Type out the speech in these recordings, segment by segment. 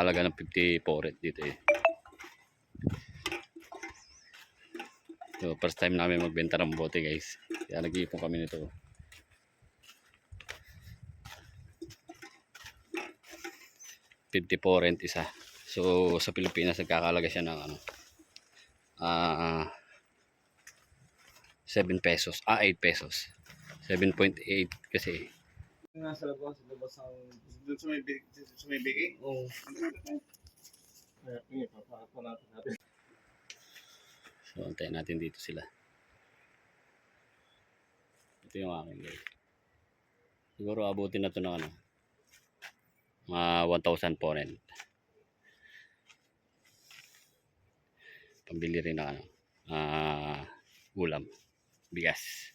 Kakalaga ng 54 ret dito eh. So, first time namin magbenta ng bote guys. Kaya nag-iipon kami nito. $54 rent isa. So, sa Pilipinas, nagkakalaga siya ng ano, ah 7 pesos. Ah, 8 pesos. 7.8 kasi. Nasa labas, sa labas ang... Doon sa may, big- sa may bigay? Oo. Kaya, pingi, papakat pa natin natin. So, antayin natin dito sila. Ito yung akin guys. Siguro abutin na to ng ano. Mga 1,000 po rin. Pambili rin ng ano. Ah, ulam. Bigas.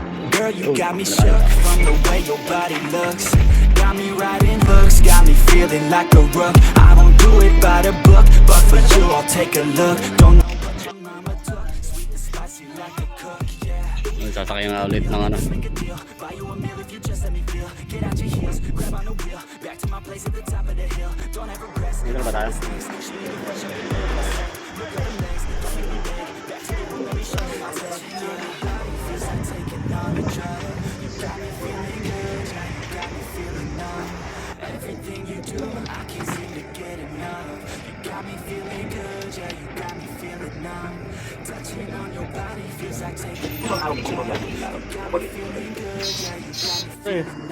Girl, you got me shook from the way your body looks. Got me riding hooks, got me feeling like a rook. I don't do it by the book, but for you, I'll take a look. Don't know what your mama took, sweet and spicy like a cook, yeah. Sasakay nga ulit ng ano. Dito na ba tayo? Everything you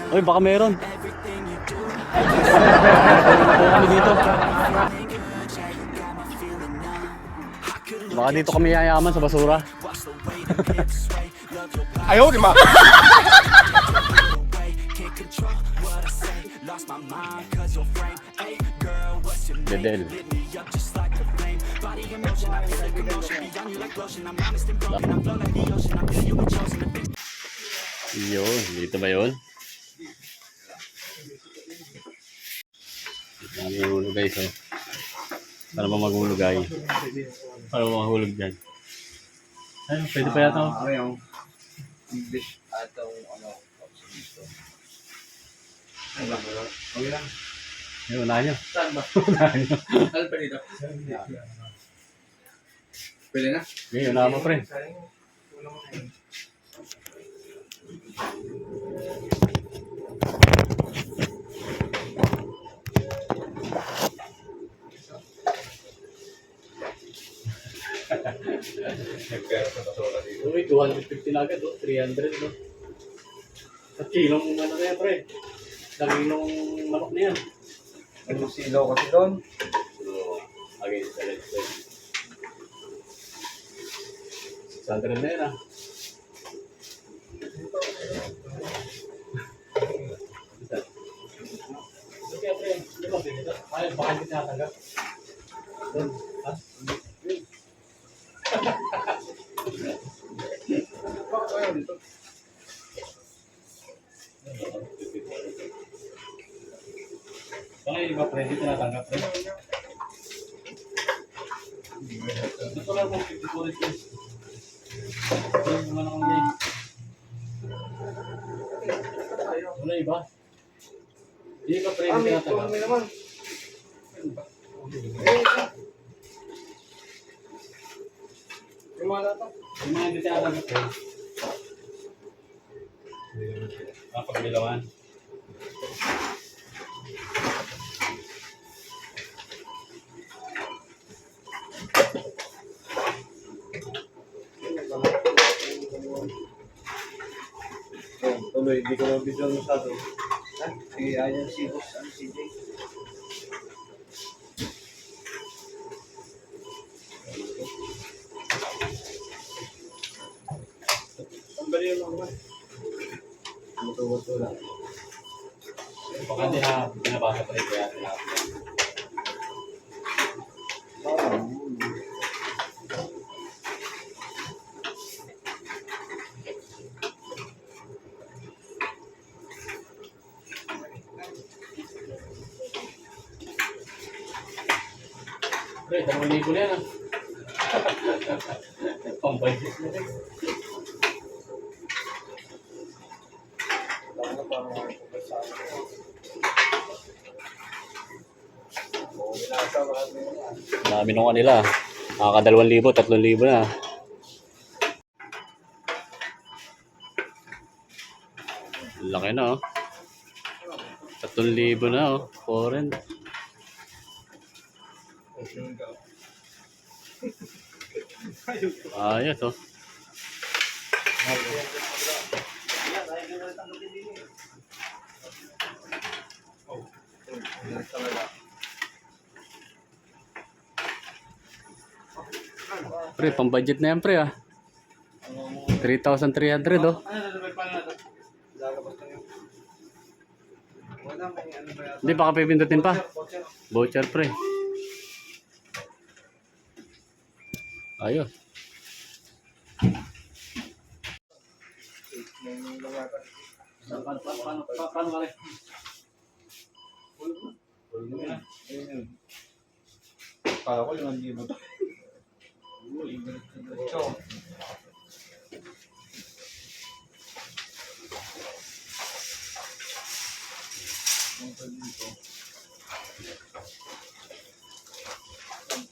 Eh, baka meron. Everything you do, Ito kami dito. Baka dito kami yayaman sa basura. watch the way the hips sway. Love your body. Ayaw, di ma! away. Can't control what I say. Lost my mind cause your frame. Hey girl, what's your name? Dedel. Lit me up just like a flame. Body in motion, I feel like commotion. Beyond you like lotion. I'm honest and broken. I flow like the ocean. I feel you were chosen to be. Yun, dito ba yun? Dami yung hulog guys, oh. Para ba maghulog ay? Para ba mahulog dyan? Ay, pwede pa yata. Ano yung English at ang ano, dito. Ano ba? Okay lang. Ayun, unahan nyo. Saan ba? Unahan nyo. Ano pa dito? Pwede na? Okay, unahan mo, pre. Nagpera sa basura dito. Uy, 250 na agad, oh. 300, no? Sa kilong ano na yan, pre. Sa kilong manok na yan. Ano silaw kasi doon? So, against the red flag. 600 na yan, ah. Okay, pre. Di ba, baka hindi tinatanggap. Doon, ha? Baka yung iba, pre, hindi tinatanggap, pre. Gusto lang mong 54 ito. Yung mga nakangay. Wala iba. Hindi ba, pre, Ah, hindi tinatanggap? may naman. Isa. Yung mga data. Yung mga hindi tinatanggap, pre. Mga pagbilawan. Tuloy, hindi ko video masyado. Ha? Sige, ayan si boss, ano si Jay. Ang bali yung naman. Muto-muto lang. Baka hindi na pinabasa pa rin kaya sila. Pre, dalawang libo na yan ah. Pang-budget na rin. Dami nung kanila. Nakakadalawang libo, tatlong libo na. Laki na oh. Tatlong libo na oh. Foreign. Ayos oh. Pre, pang budget na yan pre ah. 3,300 oh. Hindi, baka pipindutin pa. Voucher pre. Ayun yun. Kala ko yung hindi mo to.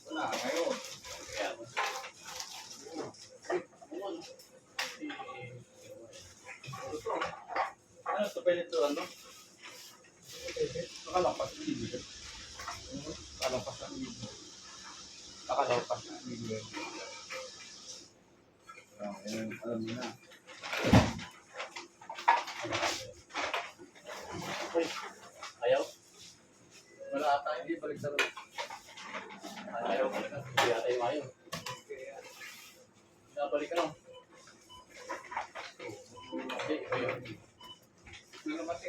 Wala, ngayon. Ano ito pwede ito ano? Nakalampas ang ibig. Nakalampas ang ibig. Nakalampas ang ibig. Ah, yun, alam mo. Ayaw? Wala ata, hindi balik. Ayaw. Hindi ata yung ayaw. Nabalik ka lang. Hindi, ayaw. Pero kasi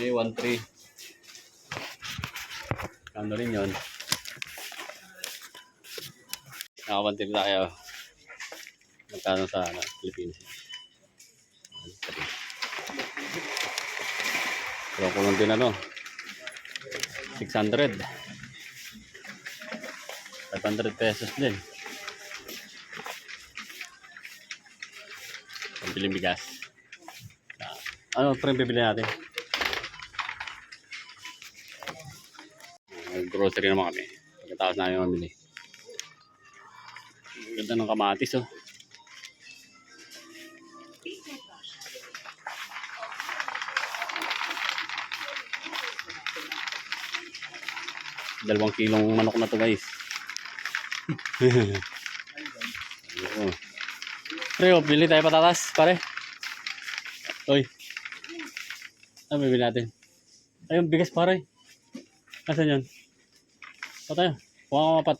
13 Ano rin yun? Nakapantip tayo. Magkano sa ano, Philippines. Kulang kulang din ano. 600. 500 pesos din. Pambiling bigas. Ah, ano pa rin bibili natin? Ah, grocery naman kami. Pagkatapos namin mamili. Ganda ng kamatis oh. Dalawang kilong manok na to guys. Oo. Pre, oh, bili tayo patatas, pare. Oy. Ano bibili natin? Ayun, bigas pare. Nasaan yun? Patay. Kuha ka mapat.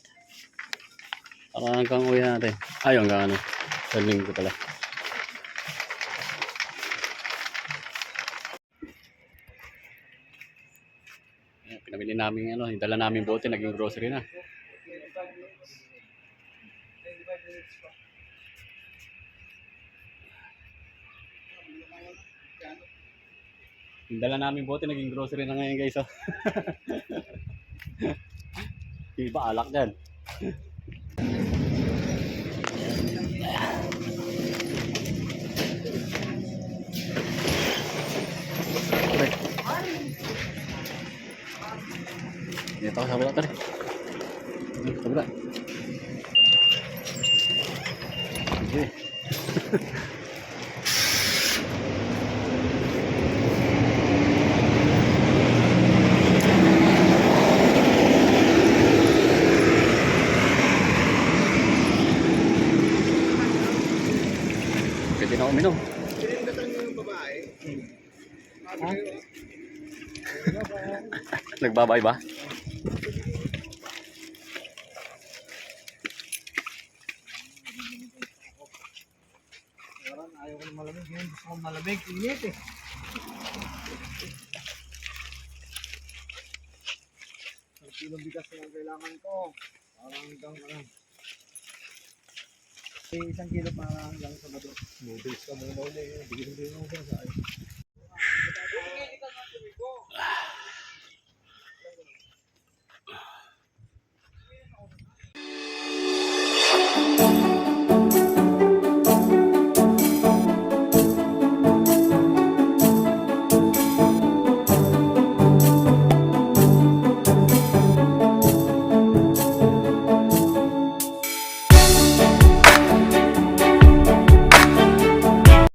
Para hanggang uwi natin. Ay, hanggang ano. Sa linggo pala. Ayan, Pinamili namin ano, dala namin bote, naging grocery na. Yung dala namin bote, naging grocery na ngayon guys. Oh. Eh, Di balak kan. Ya tahu sampai tadi. Ini Niyo yung babae. Nagbabay ba? Ayaw ko malamig. Gusto ko malamig. Init eh. Ang kilong na ang kailangan ko. Parang hanggang ano. Eh, isang kilo para hanggang sa bado. Noodles ka muna ulit. Bigyan din mo sa akin.